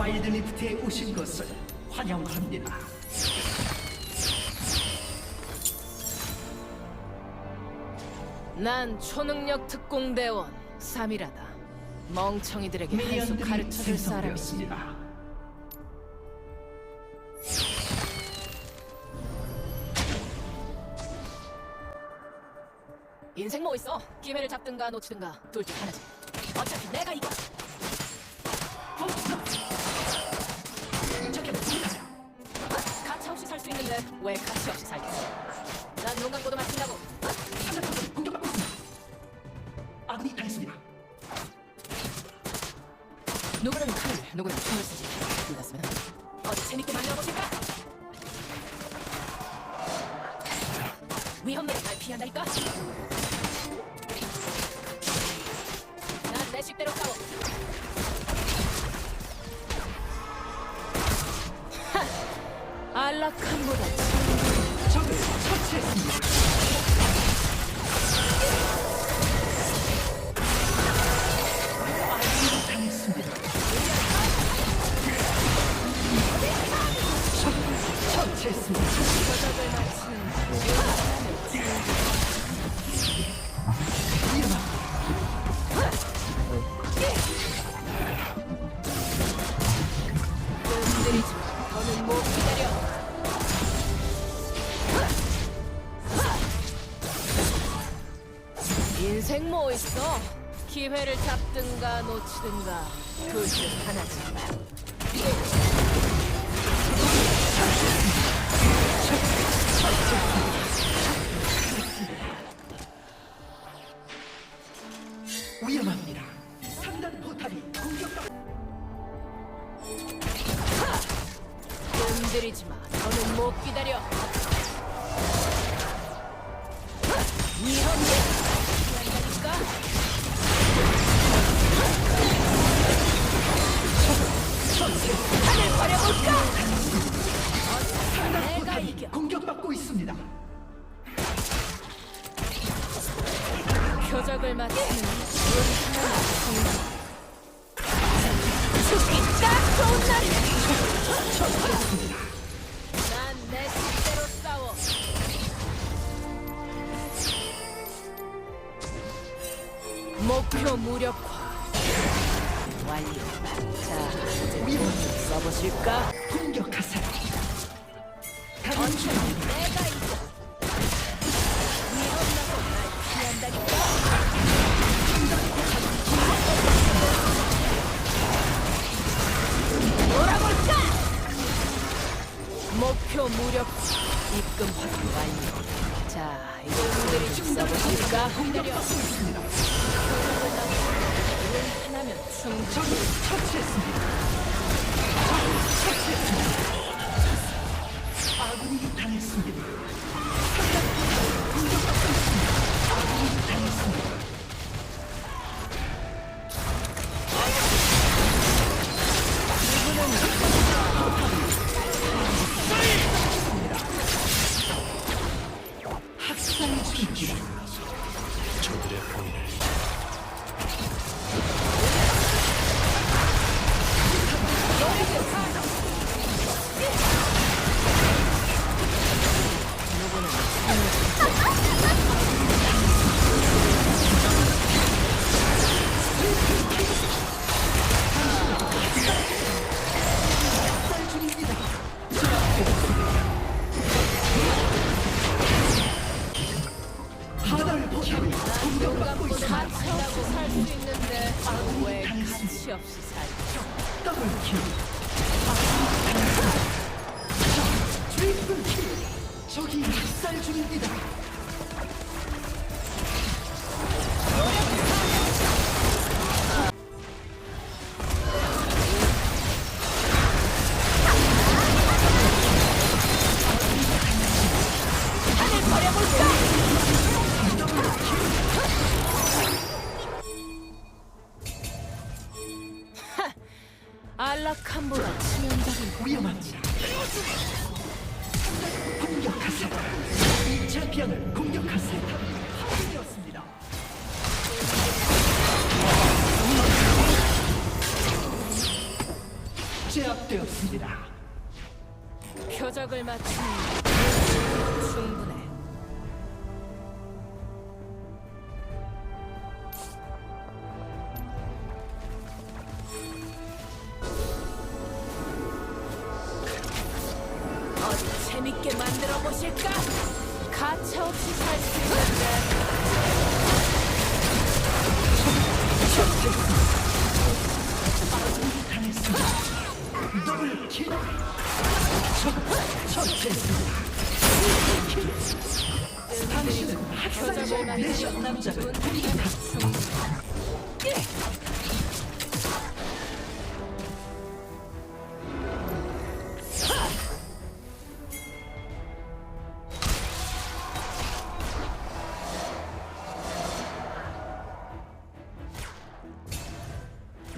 와일드 리프트에 오신 것을 환영합니다. 난 초능력 특공대원 삼이라다. 멍청이들에게 한수 미니언들이 가르쳐줄 사람이지. 생성되었습니다. 인생 뭐 있어? 기회를 잡든가 놓치든가 둘 중 하나지. 왜 가치 없이 살겠어? 난 눈 감고도 맞춘다고. 상대편을 공격받고 있습니다. 아군이 당했습니다. 누구는 칼을, 누구는 총을 쓰지. 둘다 쓰면 어디 재밌게 만들어보실까? 위험면 날 피한다니까? 난 내 식대로 싸워. 안락함보다 적을 처치했습니다. 인생 뭐 있어? 기회를 잡든가 놓치든가 둘 중 하나지. 위험합니다. 포탑이 마. 못 기다려. 위험해. 하늘 버려볼까? 이겨. 공격받고 있습니다. 표적을 맞추는 죽기 딱 좋은 날이야. 난내 식대로 싸워. 목표 무력화 완료. 자, 이제 위험합니다. 써보실까? 공격하세요. 강력합니다. 내가 이겨. 위험나고 날 피한다니까. 놀아볼까? 목표 무력화 입금 확인 완료. 자, 이제 좀 써보실까? 우린 하나면 충분. 적을 처치했습니다. 가치 없이 살지? 더블킬. 트리플킬. 적이 학살 중입니다. 안락함보다 치명적인 위험합니다. 공격하세요. 이 챔피언을 공격하세요. 파괴되었습니다. 제압되었습니다. 표적을 맞추는 충분 재밌게 만들어 보실까? 가차 없이 살 수 있는데. 당신은 학살자 맞추는 남자를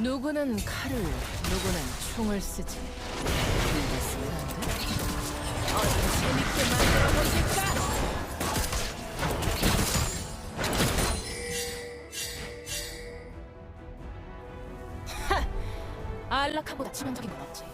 누구는 칼을, 누구는 총을 쓰지. 안락함보다 치명적인 건 없지.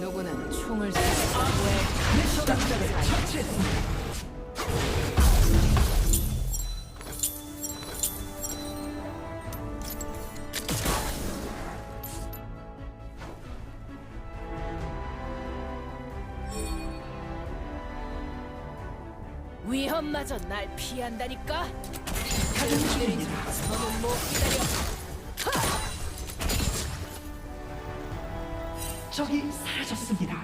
누구는 총을 처치했습니다. 위험마저 날 피한다니까? 가는 중입니다. 저는 못 기다려. 적이 사라졌습니다.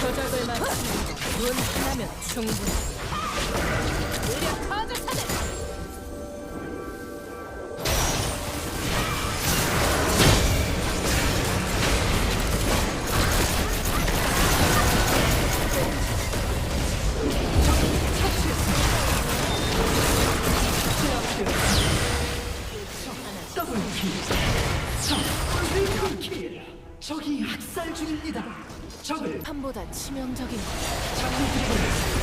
표적을 맞추는 눈 하나면 충분해. 적을 판보다 치명적인 것. 장군들에게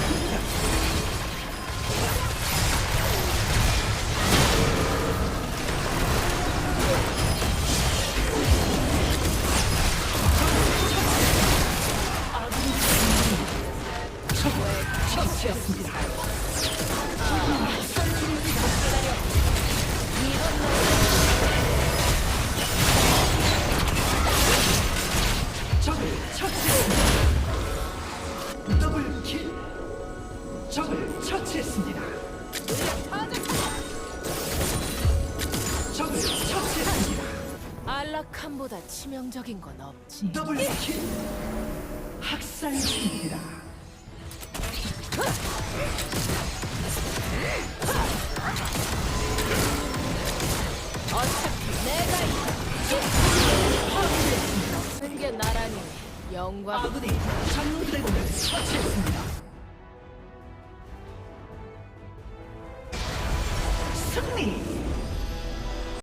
처치했습니다. 처치했습니다. 적을 처치했습니다. 안락함보다 치명적인 건 없지. 더블 킬. 학살 중입니다. 어차피 내가 이긴 게 나라니 영광. 아군이 장로 드래곤을 처치했습니다.